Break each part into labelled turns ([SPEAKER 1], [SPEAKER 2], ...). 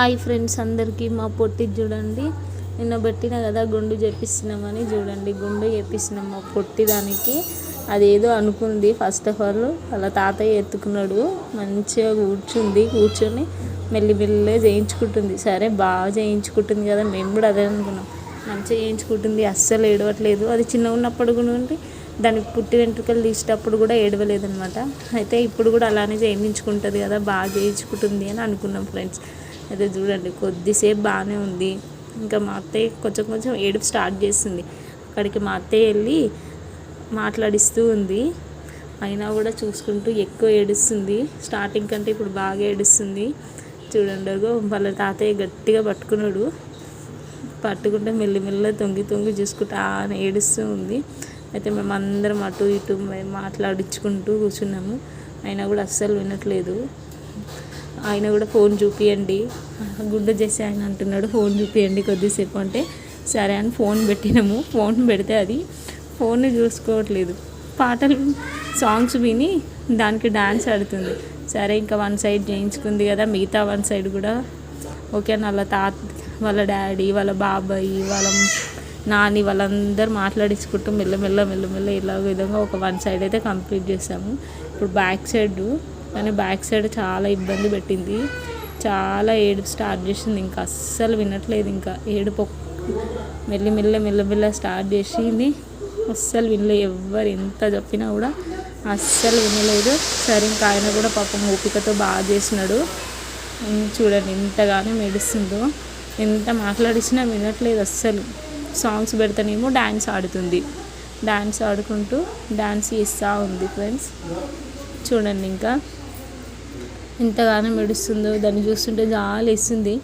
[SPEAKER 1] Hi friends అందరికీ మా పొట్టి చూడండి. నిన్న పెట్టిన కదా గుండు చేపిస్తున్నామని చూడండి. గుండు చేపిస్తున్నాం మా పొట్టి దానికి. అదేదో అనుకుంది. ఫస్ట్ ఆఫ్ ఆల్ వాళ్ళ తాతయ్య ఎత్తుకున్నాడు. మంచిగా కూర్చుంది. కూర్చొని మెల్లి చేయించుకుంటుంది. సరే బాగా చేయించుకుంటుంది కదా. మేము కూడా అదే అనుకున్నాం. మంచిగా చేయించుకుంటుంది. అస్సలు ఏడవట్లేదు. అది చిన్నగా ఉన్నప్పుడు కూడా ఉండి దానికి పుట్టి వెంట్రుకలు తీసేటప్పుడు కూడా ఏడవలేదనమాట అయితే ఇప్పుడు కూడా అలానే చేయించుకుంటుంది కదా బాగా చేయించుకుంటుంది అని అనుకున్నాం ఫ్రెండ్స్. అయితే చూడండి కొద్దిసేపు బాగానే ఉంది. ఇంకా మా అత్తయ్య కొంచెం కొంచెం ఏడుపు స్టార్ట్ చేస్తుంది. అక్కడికి మా అత్తయ్య వెళ్ళి మాట్లాడిస్తూ ఉంది. అయినా కూడా చూసుకుంటూ ఎక్కువ ఏడుస్తుంది. స్టార్టింగ్ కంటే ఇప్పుడు బాగా ఏడుస్తుంది. చూడండి వాళ్ళ తాతయ్య గట్టిగా పట్టుకున్నాడు. పట్టుకుంటే మెల్లిమెల్ల తొంగి తొంగి చూసుకుంటా అని ఏడుస్తూ ఉంది. అయితే మేము అందరం అటు ఇటు మేము మాట్లాడించుకుంటూ కూర్చున్నాము. అయినా కూడా అస్సలు వినట్లేదు. ఆయన కూడా ఫోన్ చూపియండి. గుడ్డ చేసి ఆయన అంటున్నాడు. ఫోన్ చూపియండి కొద్దిసేపు అంటే సరే అని ఫోన్ పెట్టినాము. ఫోన్ పెడితే అది ఫోన్ చూసుకోవట్లేదు. పాటలు సాంగ్స్ విని దానికి డాన్స్ ఆడుతుంది. సరే ఇంకా వన్ సైడ్ చేయించుకుంది కదా మిగతా వన్ సైడ్ కూడా. ఓకే వాళ్ళ తాత వాళ్ళ డాడీ వాళ్ళ బాబాయ్ వాళ్ళ నాని వాళ్ళందరూ మాట్లాడించుకుంటూ మెల్లమెల్ల మెల్లమెల్ల ఇలా విధంగా ఒక వన్ సైడ్ అయితే కంప్లీట్ చేసాము. ఇప్పుడు బ్యాక్ సైడ్ కానీ బ్యాక్ సైడ్ చాలా ఇబ్బంది పెట్టింది. చాలా ఏడుపు స్టార్ట్ చేసింది. ఇంకా అస్సలు వినట్లేదు. ఇంకా ఏడుపు మెల్లిమెల్ల మెల్లమెల్ల స్టార్ట్ చేసింది. అస్సలు వినలే. ఎవరు ఎంత చెప్పినా కూడా అస్సలు వినలేదు. సరే ఇంకా ఆయన కూడా పాపం ఓపికతో బాగా చేసినాడు. చూడండి ఎంతగానో మెడుస్తుందో ఎంత మాట్లాడించినా వినట్లేదు అస్సలు. సాంగ్స్ పెడతానేమో డ్యాన్స్ ఆడుతుంది. డ్యాన్స్ ఆడుకుంటూ డ్యాన్స్ చేస్తూ ఉంది ఫ్రెండ్స్. చూడండి ఇంకా. ఎంతగానో మెడుస్తుందో దాన్ని చూస్తుంటే జాలి వేస్తుంది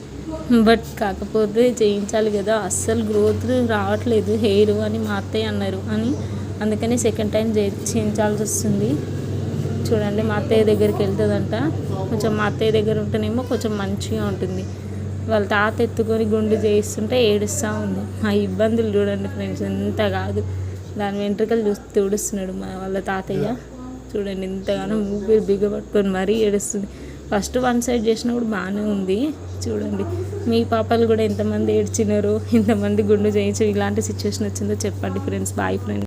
[SPEAKER 1] బట్ కాకపోతే చేయించాలి కదా అస్సలు గ్రోత్ రావట్లేదు. హెయిర్ అని మా అత్తయ్య అన్నారు అని. అందుకని సెకండ్ టైం చేయించాల్సి వస్తుంది. చూడండి మా అత్తయ్య దగ్గరికి వెళ్తుందంట. కొంచెం మా అత్తయ్య దగ్గర ఉంటేనేమో కొంచెం మంచిగా ఉంటుంది. వాళ్ళ తాత ఎత్తుకొని గుండు చేయిస్తుంటే ఏడుస్తూ ఉంది. ఆ ఇబ్బందులు చూడండి ఫ్రెండ్స్ ఎంత కాదు. దాని వెంట్రుకలు చూసి తుడుస్తున్నాడు మా వాళ్ళ తాతయ్య. చూడండి ఎంతగానో ఊపిరి బిగపట్టుకొని మరీ ఏడుస్తుంది. ఫస్ట్ వన్ సైడ్ చేసినప్పుడు బాగానే ఉంది. చూడండి మీ పాపలు కూడా ఎంతమంది ఏడ్చినారు ఎంతమంది గుండు చేయించు ఇలాంటి సిచ్యువేషన్ వచ్చిందో చెప్పండి ఫ్రెండ్స్ బాయ్ ఫ్రెండ్స్